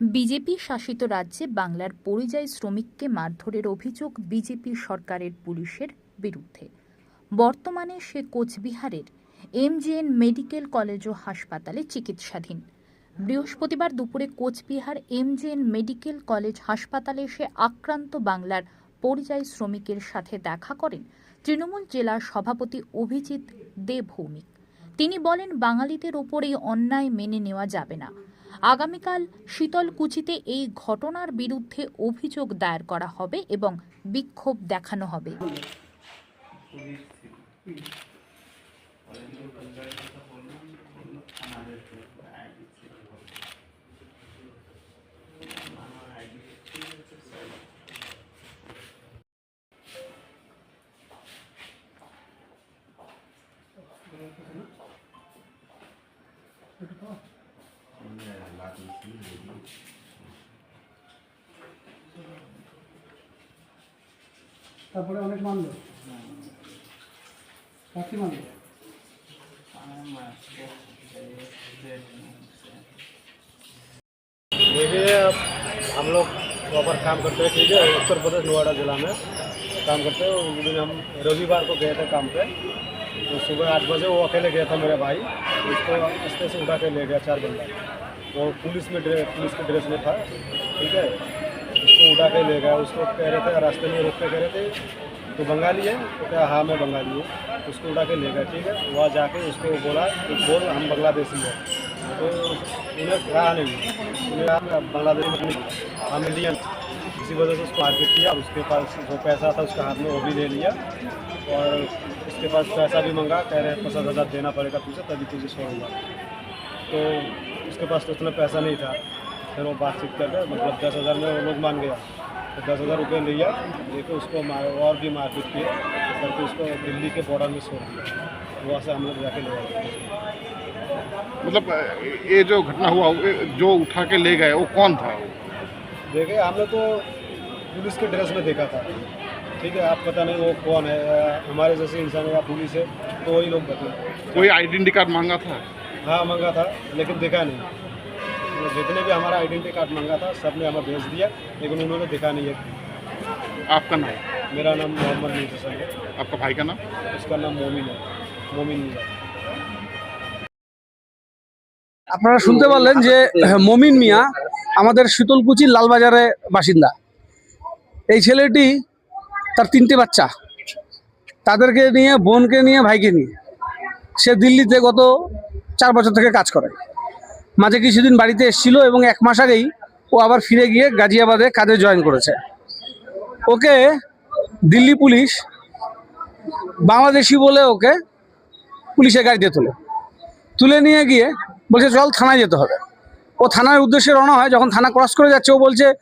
BJP শাসিত রাজ্যে বাংলার পরিযায়ী শ্রমিককে মারধরের অভিযোগ বিজেপি সরকারের পুলিশের বিরুদ্ধে। বর্তমানে সে কোচবিহারের এমজিএন মেডিকেল কলেজ ও হাসপাতালে চিকিৎসাধীন। বৃহস্পতিবার দুপুরে কোচবিহার এমজিএন মেডিকেল কলেজ হাসপাতালে এসে আক্রান্ত বাংলার পরিযায়ী শ্রমিকের সাথে দেখা করেন তৃণমূল জেলার সভাপতি অভিজিৎ দে ভৌমিক তিনি বলেন, বাঙালিদের ওপর এই অন্যায় মেনে নেওয়া যাবে না। আগামীকাল শীতলকুচিতে এই ঘটনার বিরুদ্ধে অভিযোগ দায়ের করা হবে এবং বিক্ষোভ দেখানো হবে। তারপরে অনেক মানলো কাকি মানলো देखिए अब हम लोग प्रॉपर काम करते हैं ठीक है उत्तर प्रदेश नोएडा जिला में काम करते हैं उस दिन हम रविवार को गए थे काम पे तो सुबह आठ बजे वो अकेले गया था मेरा भाई। उसको रास्ते से उठा के ले गया चार बंदा। वो पुलिस में ड्रेस पुलिस के ड्रेस में था, ठीक है? उसको उठा के ले गया। उसको कह रहे थे रास्ते में रोक के कह रहे थे? तो बंगाली है? तो क्या हाँ मैं बंगाली हूँ। उसको उठा के ले गया, ठीक है? वहाँ जाके उसको बोला कि बोल, हम बांग्लादेशी हैं। तो उन्हें कहा नहीं। बांग्लादेश हम इंडियन इसी वजह से उसको मारपीट किया। उसके पास जो पैसा था उसका हाथ में वो भी ले लिया। और उसके पास पैसा भी मंगा कह रहे हैं पचास हज़ार देना पड़ेगा तुझे तभी तुझे छोड़ूँगा। तो उसके पास तो उतना पैसा नहीं था। फिर वो बातचीत करके मतलब दस हज़ार में वो लोग मान गया। तो दस हज़ार रुपये लिया लेके उसको मार और भी मारपीट किए करके उसको दिल्ली के बॉर्डर में छोड़ दिया। वहाँ से हम लोग जाके ले आए। मतलब ये जो घटना हुआ जो उठा के ले गए वो कौन था? वो देखे हमने तो पुलिस के ड्रेस में देखा था ठीक है आप पता नहीं वो कौन है या हमारे जैसे इंसान है या पुलिस है तो वही लोग बताए कोई आइडेंटिटी कार्ड मांगा था हाँ मंगा था लेकिन देखा नहीं तो जितने भी हमारा आइडेंटिटी कार्ड मंगा था सब ने हमें भेज दिया लेकिन उन्होंने देखा नहीं है आपका नाम मेरा नाम मोहम्मद मीर है आपका भाई का नाम उसका नाम मोमिन है मोमिन मीर আপনারা শুনতে পারলেন যে মমিন মিয়া আমাদের শীতলকুচির লালবাজারের বাসিন্দা এই ছেলেটি তার তিনটে বাচ্চা। তাদেরকে নিয়ে বোনকে নিয়ে ভাইকে নিয়ে। সে দিল্লিতে গত চার বছর থেকে কাজ করে। মাঝে কিছুদিন বাড়িতে এসেছিল এবং এক মাস আগেই ও আবার ফিরে গিয়ে গাজিয়াবাদে কাজে জয়েন করেছে। ওকে দিল্লি পুলিশ বাংলাদেশি বলে ওকে পুলিশের গাড়িতে তোলে। তুলে নিয়ে গিয়ে বলছে চল থানায় যেতে হবে। ও থানার উদ্দেশ্যে রওনা হয়। যখন থানা ক্রস করে যাচ্ছে ও বলছে "আহ,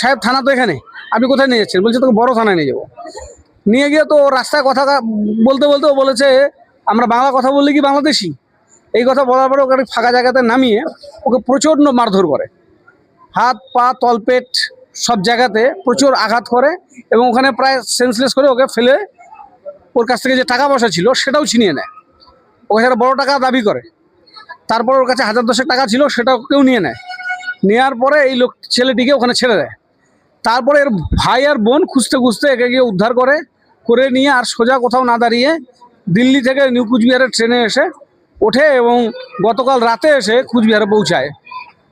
সাহেব, থানা তো এখানে। আপনি কোথায় নিয়ে যাচ্ছেন? বলছে, তোকে বড় থানায় নিয়ে যাব। নিয়ে গিয়ে তো রাস্তায় কথা বলতে বলতে ও বলেছে, আমরা বাংলা কথা বললে কি বাংলাদেশি? এই কথা বলার পরে ওকে ফাঁকা জায়গাতে নামিয়ে ওকে প্রচণ্ড মারধর করে। হাত, পা, তলপেট সব জায়গাতে প্রচুর আঘাত করে এবং ওখানে প্রায় সেন্সলেস করে ওকে ফেলে ওর কাছ থেকে যে টাকা পয়সা ছিল সেটাও ছিনিয়ে নেয়। ওকে একটা বড় টাকা দাবি করে। তারপর ওর কাছে হাজার দশেক টাকা ছিল সেটাও কেউ নিয়ে নেয়। নেওয়ার পরে এই লোক ছেলেটিকে ওখানে ছেড়ে দেয়। তারপরে এর ভাই আর বোন খুঁজতে খুঁজতে একে গিয়ে উদ্ধার করে করে নিয়ে আর সোজা কোথাও না দাঁড়িয়ে দিল্লি থেকে নিউ কুচবিহারের ট্রেনে এসে ওঠে এবং গতকাল রাতে এসে কুচবিহারে পৌঁছায়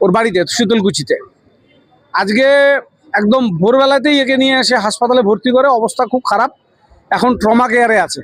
ওর বাড়িতে, শীতলকুচিতে। আজকে একদম ভোরবেলাতেই একে নিয়ে এসে হাসপাতালে ভর্তি করে, অবস্থা খুব খারাপ। এখন ট্রমা কেয়ারে আছে।